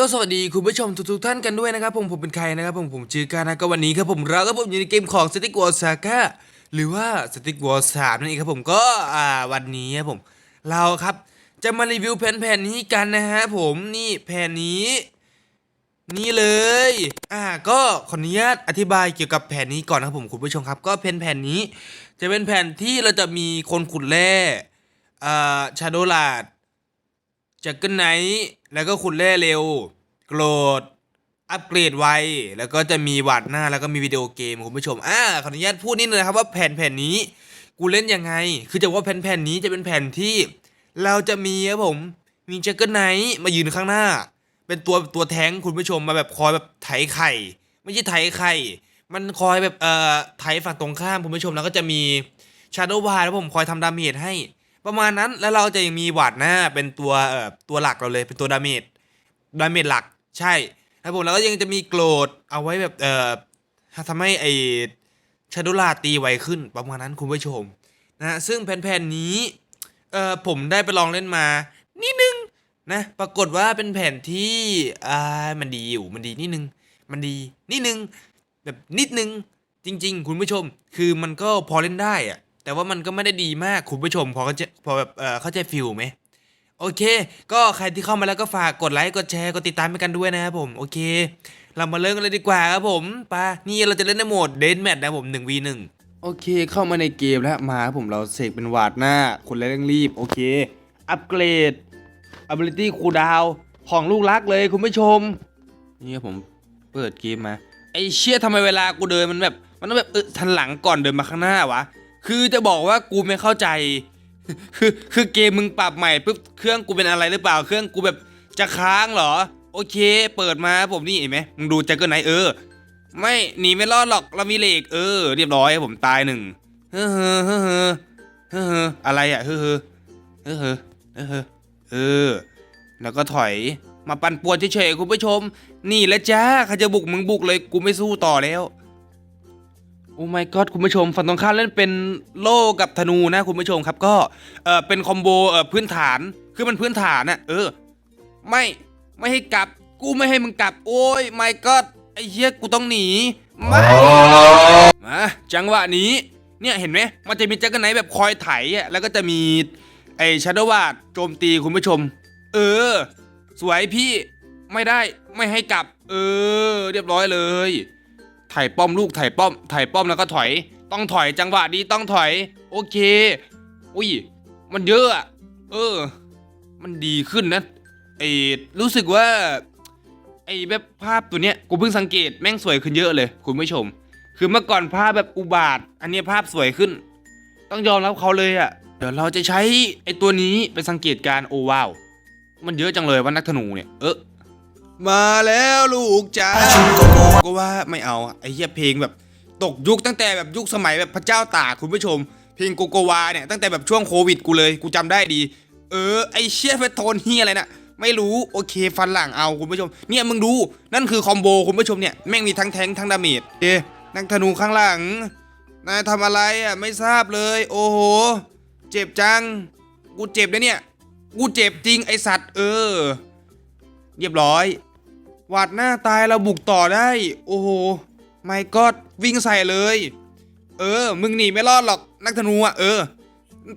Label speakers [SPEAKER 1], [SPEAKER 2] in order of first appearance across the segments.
[SPEAKER 1] โอสวัสดีคุณผู้ชมทุกๆท่านกันด้วยนะครับผมผมเป็นใครนะครับผมผมชื่อการนะก็วันนี้ครับผมเราก็ผมอยู่ในเกมของ Static War Saga หรือว่า Static War 3นั่นเองครับผมก็อ่าวันนี้ครับผม เราครับจะมารีวิวแผ่นแผ่นนี้กันนะฮะผมนี่แผ่นนี้ นี่เลยอ่าก็ขออนุญาตอธิบายเกี่ยวกับแผ่นนี้ก่อนนะครับผมคุณผู้ชมครับ ก็แผ่นแผ่นนี้ จะเป็นแผ่นที่เราจะมีคนขุดแร่อ่าชาโดลาด จากเกิลไนท์แล้วก็ขุดแร่เร็ว โกรธ อัปเกรดไว แล้วก็จะมีวาดหน้าแล้วก็มีวิดีโอเกมคุณผู้ชม อ่าขออนุญาตพูดนิดนึงนะครับว่าแผ่นแผ่นนี้ กูเล่นยังไง คือจะว่าแผ่นแผ่นนี้จะเป็นแผ่นที่ เราจะมีครับผม มีจักเกิลไนท์มายืนข้างหน้า เป็นตัวตัวแท้งคุณผู้ชมมาแบบคอยแบบไถไข่ ไม่ใช่ไถไข่ มันคอยแบบเอ่อไถฝั่งตรงข้ามคุณผู้ชมแล้วก็จะมีชาร์โดวายแล้วผมคอยทำดาเมจให้ ประมาณนั้นแล้วเราจะยังมีวาดน้าเป็นตัวเอ่อตัวหลักเราเลยเป็นตัวดาเมจดาเมจหลักใช่ครับผมแล้วก็ยังจะมีโกรดเอาไว้แบบเอ่อทำให้ไอชาร์โดลาตีไวขึ้นประมาณนั้นคุณผู้ชมนะฮะซึ่งแผ่นๆนี้เอ่อผมได้ไปลองเล่นมานิดนึงนะปรากฏว่าเป็นแผ่นที่อ่ามันดีอยู่มันดีนิดนึง มันดีนิดนึงแบบนิดนึงจริง ๆ คุณผู้ชม คือมันก็พอเล่นได้อะ แต่ว่ามันก็ไม่ได้ดีมากคุณผู้ชมพอเขาใจพอแบบเออเข้าใจฟิลไหมโอเค ก็ใครที่เข้ามาแล้วก็ฝากกดไลค์กดแชร์กดติดตามไปกันด้วยนะครับผมโอเค เรามาเริ่มกันเลยดีกว่าครับผมปะนี่เราจะเล่นในโหมดเดนแมทนะผม 1 v 1 โอเคเข้ามาในเกมแล้วมาครับผมเราเสกเป็นวาดหน้าคนเร่งรีบ โอเค อัปเกรด ability คูดาวของลูกรักเลยคุณผู้ชม นี่ครับผมเปิดเกมมาไอเชี่ยทำไมเวลากูเดินมันแบบ มันต้องแบบเออทันหลังก่อนเดินมาข้างหน้าวะ คือจะบอกว่ากูไม่เข้าใจ คือคือเกมมึงปรับใหม่ปุ๊บเครื่องกูเป็นอะไรหรือเปล่า เครื่องกูแบบจะค้างเหรอ โอเค เปิดมาผมนี่เห็นไหมมึงดูแจ็คเกิลไหนเออ ไม่หนีไม่รอดหรอกเรามีเหล็กเออ เรียบร้อยผมตายหนึ่งเฮ้อเฮ้อเฮ้อเฮ้อเฮ้ออะไรอะเฮ้อเฮ้อเฮ้อเฮ้อเฮ้อเออ แล้วก็ถอยมาปั่นป่วนเฉยๆคุณผู้ชม นี่แหละจ้าใครจะบุกมึงบุกเลยกูไม่สู้ต่อแล้ว อ้ my god คุณผู้ชมฝั่งตรงข้ามเล่นเป็นโล่กับธนูนะคุณผู้ชมครับก็เออเป็นคอมโบเออพื้นฐานคือมันพื้นฐานนะเออ ไม่ไม่ให้กลับ กูไม่ให้มึงกลับ โอ้ย my god ไอ้เหี้ยกูต้องหนีไม่มาจังหวะนี้เนี่ยเห็นไหมมันจะมีจักรไนแบบคอยไถอะแล้วก็จะมีไอ้ชาร์ดวาดโจมตีคุณผู้ชม เออ สวยพี่ไม่ได้ไม่ให้กลับ เออ เรียบร้อยเลย ถ่ายป้อมลูกถ่ายป้อมถ่ายป้อมแล้วก็ถอย ต้องถอยจังหวะนี้ต้องถอย โอเค อุ้ย มันเยอะอะเออ มันดีขึ้นนะไอ้รู้สึกว่า ไอ้แบบภาพตัวเนี้ยกูเพิ่งสังเกตแม่งสวยขึ้นเยอะเลย คุณผู้ชม คือเมื่อก่อนภาพแบบอุบาท อันนี้ภาพสวยขึ้น ต้องยอมรับเขาเลยอะ่ะเดี๋ยวเราจะใช้ไอ้ตัวนี้ไปสังเกตการโอว้าวมันเยอะจังเลยว่านักธนูเนี่ยเออ มาแล้วลูกจ้าก็ว่าไม่เอาอะไอ้เหี้ยเพลงแบบตกยุคตั้งแต่แบบยุคสมัยแบบพระเจ้าตากคุณผู้ชม เพลงโกโกวาเนี่ยตั้งแต่แบบช่วงโควิดกูเลยกูจำได้ดี เออไอเชี่ยเฟโทนเฮียอะไรนะไม่รู้โอเคฟันหลังเอาคุณผู้ชม เนี่ยมึงดูนั่นคือคอมโบคุณผู้ชมเนี่ยแม่งมีทั้งแทงค์ทั้งดาเมจเอ๊ะนักธนูข้างหลังนายทำอะไรอะไม่ทราบเลย โอ้โห เจ็บจัง กูเจ็บนะเนี่ย กูเจ็บจริงไอสัตว์ เออ เรียบร้อย หวาดหน้าตายเราบุกต่อได้ โอ้โหไม่ก็วิ่งใส่เลย เออ มึงหนีไม่รอดหรอกนักธนูอะเออ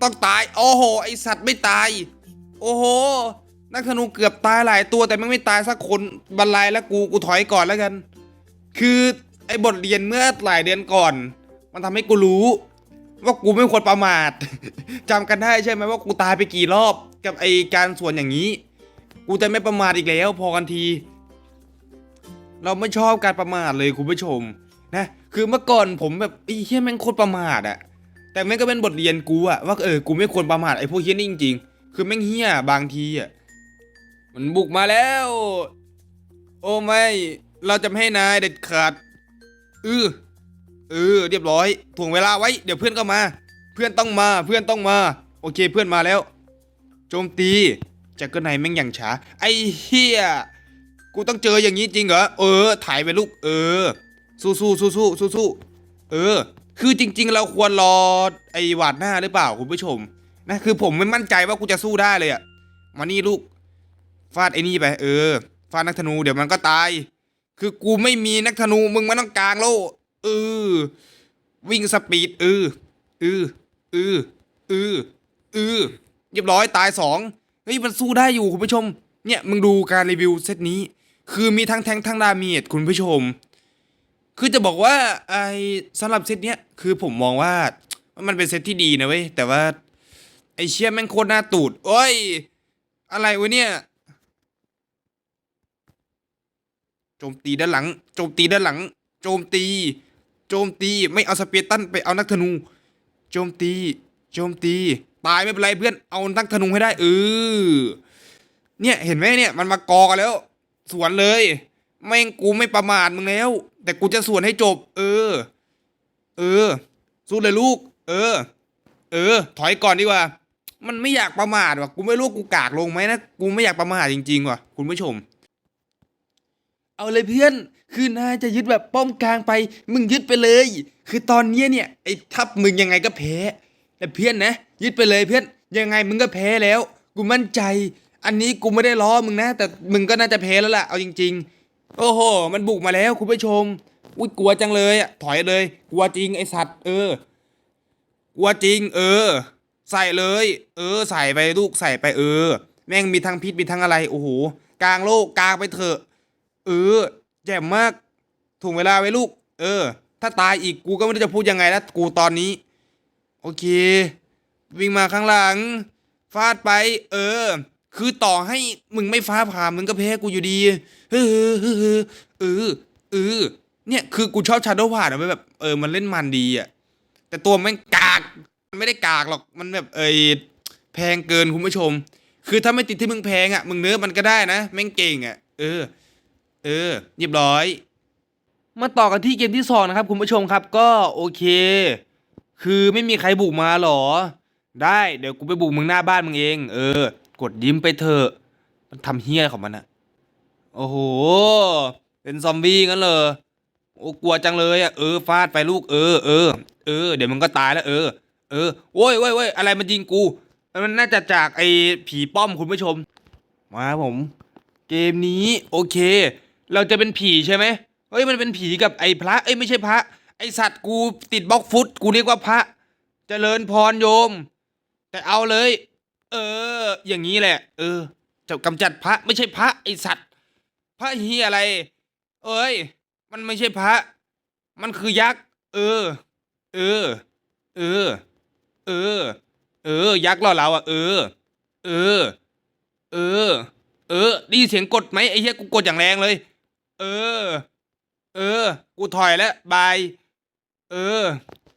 [SPEAKER 1] ต้องตาย โอ้โห ไอสัตว์ไม่ตาย โอ้โห นักธนูเกือบตายหลายตัวแต่ม่งไม่ตายสักคนบรรลัยแล้วกูกูถอยก่อนแล้วกัน คือไอบทเรียนเมื่อหลายเดือนก่อน มันทำให้กูรู้ ว่ากูไม่ควรประมาทจำกันได้ใช่ไหมว่ากูตายไปกี่รอบ กับไอการสวนอย่างนี้ กูจะไม่ประมาทอีกแล้ว พอกันที เราไม่ชอบการประมาทเลยคุณผู้ชมนะคือเมื่อก่อนผมแบบไอ้เฮี้ยแม่งโคตรประมาทอะแต่แม่งก็เป็นบทเรียนกูอะว่าเออกูไม่ควรประมาทไอ้พวกเฮี้ยนี่จริงๆ คือแม่งเฮี้ยบางทีอะมันบุกมาแล้ว โอ้ไม่ เราจะไม่ให้นายเด็ดขาดเออเออเรียบร้อยถ่วงเวลาไว้ เดี๋ยวเพื่อนก็มา เพื่อนต้องมาเพื่อนต้องมา โอเคเพื่อนมาแล้ว โจมตีจากก็ไหนแม่งอย่างช้า ไอ้เฮี้ย กูต้องเจออย่างนี้จริงเหรอ เออ ถ่ายไปลูก เออ สู้สู้สู้สู้สู้สู้เออ คือจริง ๆ เราควรรอไอ้หวาดหน้าหรือเปล่าคุณผู้ชม นะ คือผมไม่มั่นใจว่ากูจะสู้ได้เลยอะมานี่ลูก ฟาดไอ้นี่ไป เออ ฟาดนักธนูเดี๋ยวมันก็ตาย คือกูไม่มีนักธนูมึงมันต้องกลางโลเออ วิ่งสปีดเออเออเออเออเออเรียบร้อยตายสองเฮ้ยมันสู้ได้อยู่คุณผู้ชม เนี่ยมึงดูการรีวิวเซตนี้ คือมีทั้งแทงทั้งดาเมจคุณผู้ชม คือจะบอกว่าไอ้สำหรับเซตเนี้ยคือผมมองว่ามันเป็นเซตที่ดีนะเว้ยแต่ว่า ไอ้เชี่ยแม่งโคตรหน้าตูด โอ้ย อะไรวะเนี่ยโจมตีด้านหลัง โจมตีด้านหลัง โจมตี โจมตีไม่เอาสเปียร์ตันไปเอานักธนู โจมตี โจมตี ตายไม่เป็นไรเพื่อนเอานักธนูให้ได้เออเนี่ยเห็นไหมเนี่ยมันมากอกันแล้ว สวนเลย แม่งกูไม่ประมาทมึงแล้ว แต่กูจะสวนให้จบ เออ เออ สู้เลยลูก เออ เออ ถอยก่อนดีกว่า มันไม่อยากประมาทว่ะ กูไม่รู้กูกากลงไหมนะ กูไม่อยากประมาทจริงๆว่ะ คุณผู้ชม เอาเลยเพื่อน คือนายจะยึดแบบป้อมกลางไป มึงยึดไปเลย คือตอนเนี้ยเนี่ยไอ้ทัพมึงยังไงก็แพ้แต่เพื่อนนะ ยึดไปเลยเพื่อน ยังไงมึงก็แพ้แล้ว กูมั่นใจ อันนี้กูไม่ได้ล้อมึงนะ แต่มึงก็น่าจะแพ้แล้วล่ะเอาจริง ๆ โอ้โห มันบุกมาแล้วคุณผู้ชมอุ้ยกลัวจังเลยอะถอยเลย กลัวจริงไอสัตว์เออกลัวจริง เออ ใส่เลย เออ ใส่ไปลูกใส่ไปเออ แม่งมีทั้งพิษมีทั้งอะไรโอ้โหกลางโลกกลางไปเถอะ เออแจ่มมากถูกเวลาไว้ลูก เออ ถ้าตายอีกกูก็ไม่รู้จะพูดยังไงแล้วกูตอนนี้ โอเค วิ่งมาข้างหลัง ฟาดไป เออ คือต่อให้มึงไม่ฟ้าผ่ามึงก็แพ้กูอยู่ดีเออเออเออเออเออเนี่ยคือกูชอบชาโดว์ผ่านอะแบบเออมันเล่นมันดีอะแต่ตัวม่งกากมันไม่ได้กากหรอกมันแบบเออแพงเกินคุณผู้ชม คือถ้าไม่ติดที่มึงแพงอะมึงเนื้อมันก็ได้นะแม่งเก่งอะเออ เออเรียบร้อย มาต่อกันที่เกมที่สองนะครับคุณผู้ชมครับก็โอเค คือไม่มีใครบุกมาหรอ ได้เดี๋ยวกูไปบุกมึงหน้าบ้านมึงเอง เออ กดยิ้มไปเถอะ มันทำเฮี้ยของมันอะโอ้โห เป็นซอมบี้งั้นเลยโอ้กลัวจังเลยอะเออฟาดไปลูกเออเออเออเดี๋ยวมึงก็ตายแล้วเออ เออโว้ยโว้ยโว้ยอะไรมันยิงกู มันน่าจะจากไอ้ผีป้อมคุณผู้ชม มาผม เกมนี้โอเค เราจะเป็นผีใช่ไหมเฮ้ยมันเป็นผีกับไอ้พระเอ้ยไม่ใช่พระ ไอ้สัตว์กูติดบล็อกฟุตกูเรียกว่าพระเจริญพรโยม แต่เอาเลย เออ อย่างนี้แหละ เออจะกำจัดพระไม่ใช่พระไอสัตว์พระเฮียอะไร เอ้ย มันไม่ใช่พระ มันคือยักษ์ เออ เออ เออ เออ เออ ยักษ์ล่อเราอะ เออ เออ เออ เออได้เสียงกดไหมไอ้เหี้ยกูกดอย่างแรงเลย เออ เออ กูถอยแล้วบาย เออ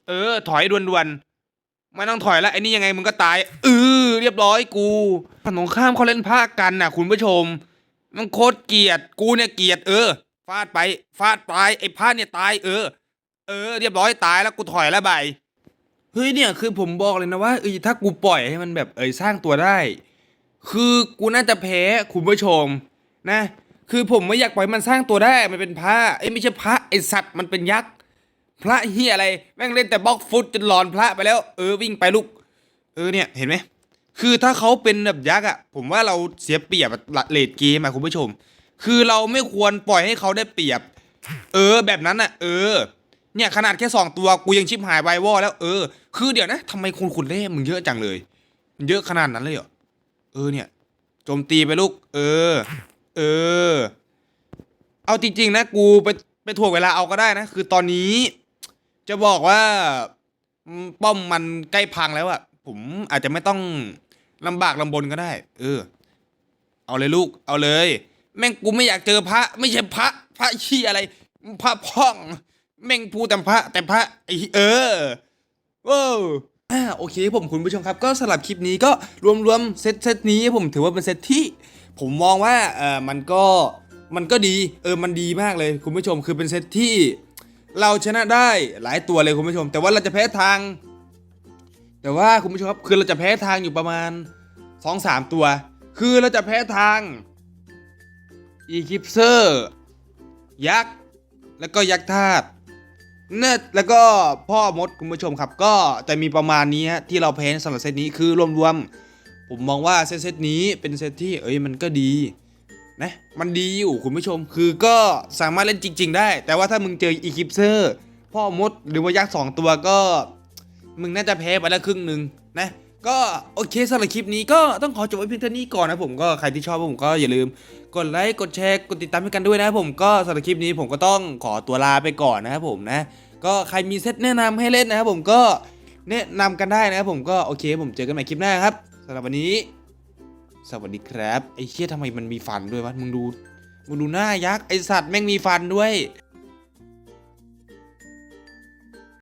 [SPEAKER 1] เออ ถอยด่วนๆ ไม่ต้องถอยแล้วไอ้นี่ยังไงมึงก็ตายเออเรียบร้อยกูฝั่งตรงข้ามเขาเล่นภาคกันน่ะ คุณผู้ชม มันโคตรเกลียดกูเนี่ยเกลียดเออฟาดไปฟาดไปไอ้พาเนี่ยตายเออ เออ เรียบร้อยตายแล้วกูถอยแล้วบเฮ้ยเนี่ยคือผมบอกเลยนะว่าเออถ้ากูปล่อยให้มันแบบเอยสร้างตัวได้ คือกูน่าจะแพ้คุณผู้ชมนะ คือผมไม่อยากปล่อยมันสร้างตัวได้มันเป็นพระไอ้ไม่ใช่พระไอสัตว์มันเป็นยักษ์ พระเฮียอะไรแม่งเล่นแต่บล็อกฟุตจนหลอนพระไปแล้ว เออวิ่งไปลูก เออเนี่ยเห็นไหมคือถ้าเขาเป็นแบบยักษ์อะผมว่าเราเสียเปรียบเลดเกมอะคุณผู้ชม คือเราไม่ควรปล่อยให้เขาได้เปรียบ เออแบบนั้นอะเออ เนี่ยขนาดแค่สองตัวกูยังชิบหายไววอแล้วเออคือเดี๋ยวนะทำไมคุณคุณเล่มึงเยอะจังเลยมันเยอะขนาดนั้นเลยเหรอเออเนี่ยโจมตีไปลูก เออ เออ เอาจริงๆนะกูไปไปถ่วงเวลาเอาก็ได้นะ คือตอนนี้ จะบอกว่าป้อมมันใกล้พังแล้วอะผมอาจจะไม่ต้องลำบากลำบนก็ได้ เออ เอาเลยลูก เอาเลย แม่งกูไม่อยากเจอพระ ไม่ใช่พระ พระขี้อะไร พระพ่อง แม่งพูดแต่พระ แต่พระไอเออโอ้อ่าโอเคผมคุณผู้ชมครับ ก็สำหรับคลิปนี้ก็รวมๆเซตเซตนี้ผมถือว่าเป็นเซตที่ ผมมองว่าเออมันก็มันก็ดี เออมันดีมากเลยคุณผู้ชมคือเป็นเซตที่ เราชนะได้หลายตัวเลยคุณผู้ชม แต่ว่าเราจะแพ้ทาง แต่ว่าคุณผู้ชมครับคือเราจะแพ้ทางอยู่ประมาณ2อสามตัว คือเราจะแพ้ทางอีคิปเซอร์ยักษ์แล้วก็ยักษ์ธาตุเนื้อแล้วก็พ่อมดคุณผู้ชมครับ ก็จะมีประมาณนี้ที่เราแพ้สำหรับเซตนี้คือรวมๆผมมองว่าเซตนี้เป็นเซตที่เอ้ยมันก็ดี นะมันดีอยู่คุณผู้ชม คือก็สามารถเล่นจริง ๆ ได้ แต่ว่าถ้ามึงเจออีคิปเซอร์พ่อมดหรือว่ายักษ์สองตัวก็ มึงน่าจะแพ้ไปแล้วครึ่งหนึ่งนะก็โอเคสำหรับคลิปนี้ก็ต้องขอจบไว้เพียงเท่านี้ก่อนนะผมก็ใครที่ชอบผมก็อย่าลืม กดไลค์กดแชร์กดติดตามให้กันด้วยนะผมก็สำหรับคลิปนี้ผมก็ต้องขอตัวลาไปก่อนนะครับผมนะ ก็ใครมีเซตแนะนำให้เล่นนะครับผมก็แนะนำกันได้นะครับผมก็โอเค ผมเจอกันใหม่คลิปหน้าครับสำหรับวันนี้ สวัสดีครับ ไอ้เชี่ยทำไมมันมีฟันด้วยวะ มึงดู มึงดูหน้ายักษ์ ไอสัตว์แม่งมีฟันด้วย